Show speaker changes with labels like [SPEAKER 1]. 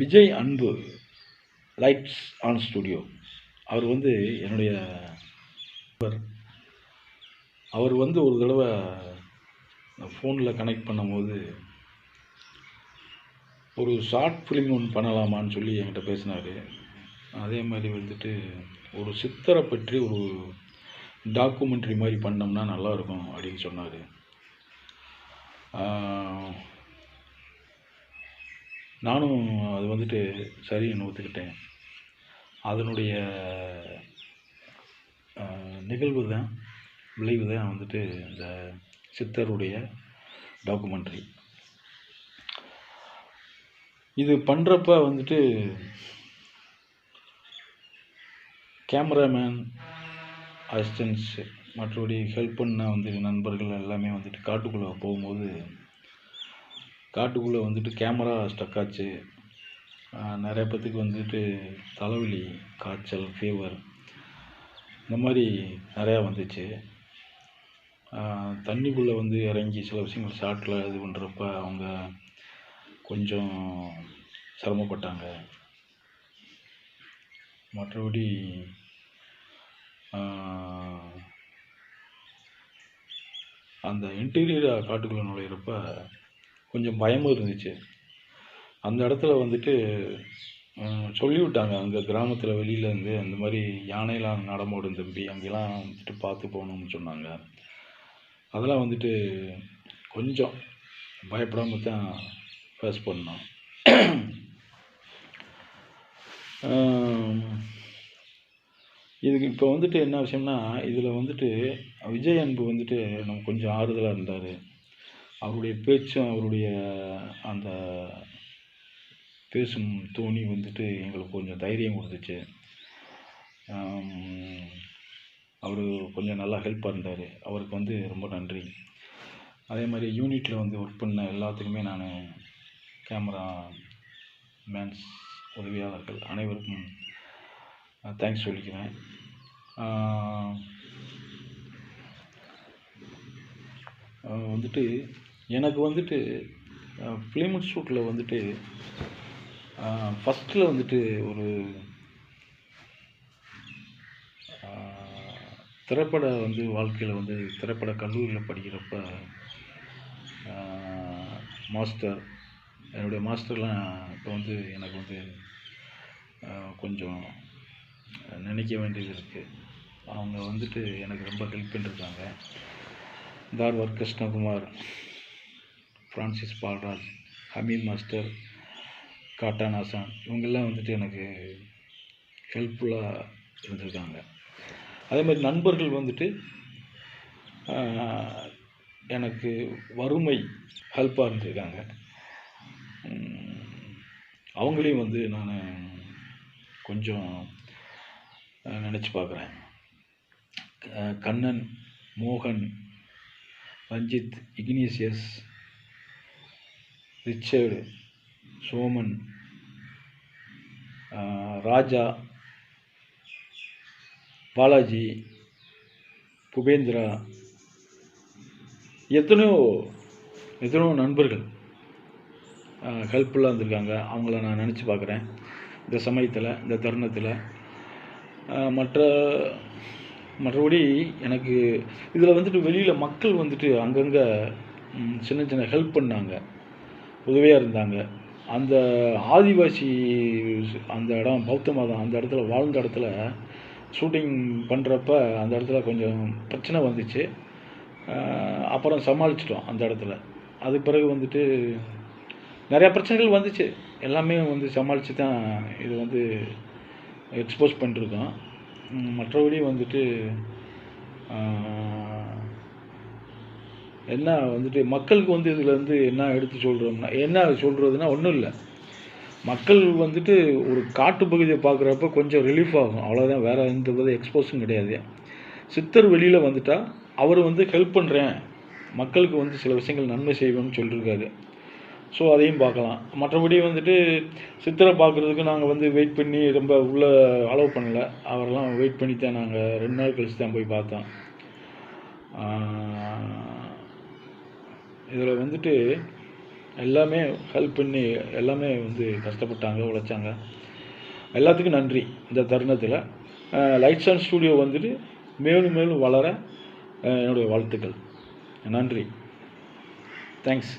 [SPEAKER 1] விஜய் அன்பு lights on studio. அவர் வந்து என்னுடைய அவர் வந்து ஒரு தடவை ஃபோனில் கனெக்ட் பண்ணும்போது ஒரு ஷார்ட் ஃபிலிம் ஒன்று பண்ணலாமான்னு சொல்லி என்கிட்ட பேசினார். அதே மாதிரி வந்துட்டு ஒரு சித்தரை பற்றி ஒரு டாக்குமெண்ட்ரி மாதிரி பண்ணோம்னா நல்லாயிருக்கும் அப்படின்னு சொன்னார். நானும் அது வந்துட்டு சரின்னு ஒத்துக்கிட்டேன். அதனுடைய நிகழ்வு தான் விளைவு தான் வந்துட்டு இந்த சித்தருடைய டாக்குமெண்ட்ரி இது பண்ணுறப்ப வந்துட்டு கேமராமேன் அசிஸ்டன்ஸ் மற்றபடி ஹெல்ப் பண்ண வந்து நண்பர்கள் எல்லாமே வந்துட்டு காட்டுக்குள்ளே போகும்போது காட்டுக்குள்ளே வந்துட்டு கேமரா ஸ்டக் ஆச்சு. நிறைய பேர்த்துக்கு வந்துட்டு தலைவலி காய்ச்சல் ஃபீவர் இந்த மாதிரி நிறையா வந்துச்சு. தண்ணிக்குள்ளே வந்து இறங்கி சில விஷயங்கள் ஷார்ட்டில் இது பண்ணுறப்ப அவங்க கொஞ்சம் சிரமப்பட்டாங்க. மற்றபடி அந்த இன்டீரியர் காட்டுக்குள்ளே நுழையிறப்ப கொஞ்சம் பயமும் இருந்துச்சு. அந்த இடத்துல வந்துட்டு சொல்லிவிட்டாங்க. அங்கே கிராமத்தில் வெளியிலேருந்து அந்த மாதிரி யானைலாம் நடமாடும் தம்பி அங்கெல்லாம் வந்துட்டு பார்த்து போகணும்னு சொன்னாங்க. அதெல்லாம் வந்துட்டு கொஞ்சம் பயப்படாமல் தான் ஃபேஸ் பண்ணோம். இதுக்கு இப்போ வந்துட்டு என்ன விஷயம்னா இதில் வந்துட்டு விஜய் அன்பு வந்துட்டு நமக்கு கொஞ்சம் ஆறுதலாக இருந்தார். அவருடைய பேச்சும் அவருடைய அந்த பேசும் தோணி வந்துட்டு எங்களுக்கு கொஞ்சம் தைரியம் கொடுத்துச்சு. அவர் கொஞ்சம் நல்லா ஹெல்ப்பாக இருந்தார் அவருக்கு வந்து ரொம்ப நன்றி. அதே மாதிரி யூனிட்டில் வந்து ஒர்க் பண்ண எல்லாத்துக்குமே நான் கேமரா மேன்ஸ் உதவியாளர்கள் அனைவருக்கும் தேங்க்ஸ் சொல்லிக்கிறேன். வந்துட்டு எனக்கு வந்துட்டு ஃபிலிம் இன்ஸ்டியூட்டில் வந்துட்டு ஃபஸ்ட்டில் வந்துட்டு ஒரு திரைப்பட வந்து வாழ்க்கையில் வந்து திரைப்பட கல்லூரியில் படிக்கிறப்ப மாஸ்டர் என்னுடைய மாஸ்டர்லாம் இப்போ வந்து எனக்கு வந்து கொஞ்சம் நினைக்க வேண்டியது இருக்குது அவங்க வந்துட்டு எனக்கு ரொம்ப ஹெல்ப் பண்ணியிருக்காங்க தார்வார் கிருஷ்ணகுமார் ஃப்ரான்சிஸ் பால்ராஜ் ஹமீத் மாஸ்டர் காட்டான் ஆசான் இவங்கெல்லாம் வந்துட்டு எனக்கு ஹெல்ப்ஃபுல்லாக இருந்திருக்காங்க. அதே மாதிரி நண்பர்கள் வந்துட்டு எனக்கு வறுமை ஹெல்ப்பாக இருந்திருக்காங்க. அவங்களையும் வந்து நான் கொஞ்சம் நினச்சி பார்க்குறேன். கண்ணன் மோகன் ரஞ்சித் இக்னீசியஸ் ரிச்சர்டு சோமன் ராஜா பாலாஜி புபேந்திரா எத்தனையோ எத்தனையோ நண்பர்கள் ஹெல்ப்ஃபுல்லாக இருந்திருக்காங்க. அவங்கள நான் நினச்சி பார்க்குறேன். இந்த சமயத்தில் இந்த தருணத்தில். மற்ற மற்றபடி எனக்கு இதில் வந்துட்டு வெளியில் மக்கள் வந்துட்டு அங்கங்கே சின்ன சின்ன ஹெல்ப் பண்ணாங்க. உதவியாக இருந்தாங்க. அந்த ஆதிவாசி அந்த இடம் பௌத்த மதம் அந்த இடத்துல வாழ்ந்த இடத்துல ஷூட்டிங் பண்ணுறப்ப அந்த இடத்துல கொஞ்சம் பிரச்சனை வந்துச்சு. அப்புறம் சமாளிச்சிட்டோம் அந்த இடத்துல. அதுக்கு பிறகு வந்துட்டு நிறையா பிரச்சனைகள் வந்துச்சு. எல்லாமே வந்து சமாளித்து தான் இது வந்து எக்ஸ்போஸ் பண்ணிருக்கோம். மற்றபடி வந்துட்டு என்ன வந்துட்டு மக்களுக்கு வந்து இதில் வந்து என்ன எடுத்து சொல்கிறோம்னா என்ன சொல்கிறதுனா ஒன்றும் இல்லை. மக்கள் வந்துட்டு ஒரு காட்டு பகுதியை பார்க்குறப்ப கொஞ்சம் ரிலீஃப் ஆகும். அவ்வளோதான் வேறு எந்த வித எக்ஸ்போஸும் கிடையாது. சித்தர் வெளியில் வந்துட்டால் அவர் வந்து ஹெல்ப் பண்ணுறேன் மக்களுக்கு வந்து சில விஷயங்கள் நன்மை செய்வேன்னு சொல்லியிருக்காரு ஸோ அதையும் பார்க்கலாம். மற்றபடி வந்துட்டு சித்தரை பார்க்குறதுக்கு நாங்கள் வந்து வெயிட் பண்ணி ரொம்ப உள்ளே அலோவ் பண்ணலை. அவரெல்லாம் வெயிட் பண்ணி தான் நாங்கள் ரெண்டு நாள் கழிச்சு தான் போய் பார்த்தோம். இதில் வந்துட்டு எல்லாமே ஹெல்ப் பண்ணி எல்லாமே வந்து கஷ்டப்பட்டாங்க உழைச்சாங்க. எல்லாத்துக்கும் நன்றி இந்த தருணத்தில். லைட்ஸ் அண்ட் ஸ்டூடியோ வந்துட்டு மேலும் மேலும் வளர என்னுடைய வாழ்த்துக்கள். நன்றி. தேங்க்ஸ்